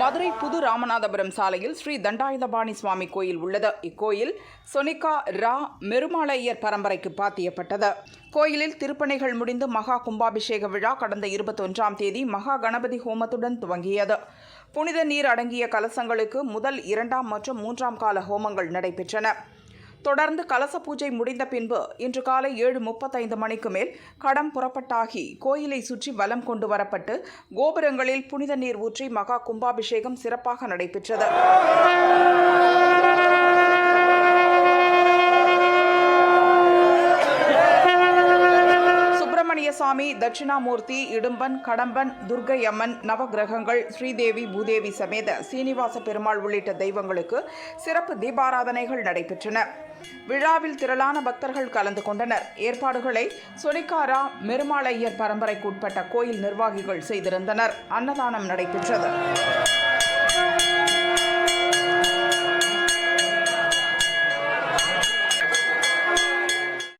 மதுரை புது ராமநாதபுரம் சாலையில் ஸ்ரீ தண்டாயுதபாணி சுவாமி கோயில் உள்ளது. இக்கோயில் சொனிகா ரா மெருமாளையர் பரம்பரைக்கு பாத்தியப்பட்டது. கோயிலில் திருப்பணிகள் முடிந்து மகா கும்பாபிஷேக விழா கடந்த இருபத்தொன்றாம் தேதி மகா கணபதி ஹோமத்துடன் துவங்கியது. புனித நீர் அடங்கிய கலசங்களுக்கு முதல் இரண்டாம் மற்றும் மூன்றாம் கால ஹோமங்கள் நடைபெற்றன. தொடர்ந்து கலச பூஜை முடிந்த பின்பு இன்று காலை ஏழு முப்பத்தைந்து மணிக்கு மேல் கடம் புறப்பட்டாகி கோயிலை சுற்றி வலம் கொண்டு வரப்பட்டு கோபுரங்களில் புனித நீர் ஊற்றி மகா கும்பாபிஷேகம் சிறப்பாக நடைபெற்றது. சுப்பிரமணியசாமி தட்சிணாமூர்த்தி இடும்பன் கடம்பன் துர்க்கை நவகிரகங்கள் ஸ்ரீதேவி பூதேவி சமேத சீனிவாச பெருமாள் உள்ளிட்ட தெய்வங்களுக்கு சிறப்பு தீபாராதனைகள் நடைபெற்றன. விழாவில் திரளான பக்தர்கள் கலந்து கொண்டனர். ஏற்பாடுகளை சொலிக்காரா மெருமாளையர் பரம்பரைக்குட்பட்ட கோயில் நிர்வாகிகள் செய்திருந்தனர். அன்னதானம் நடைபெற்றது.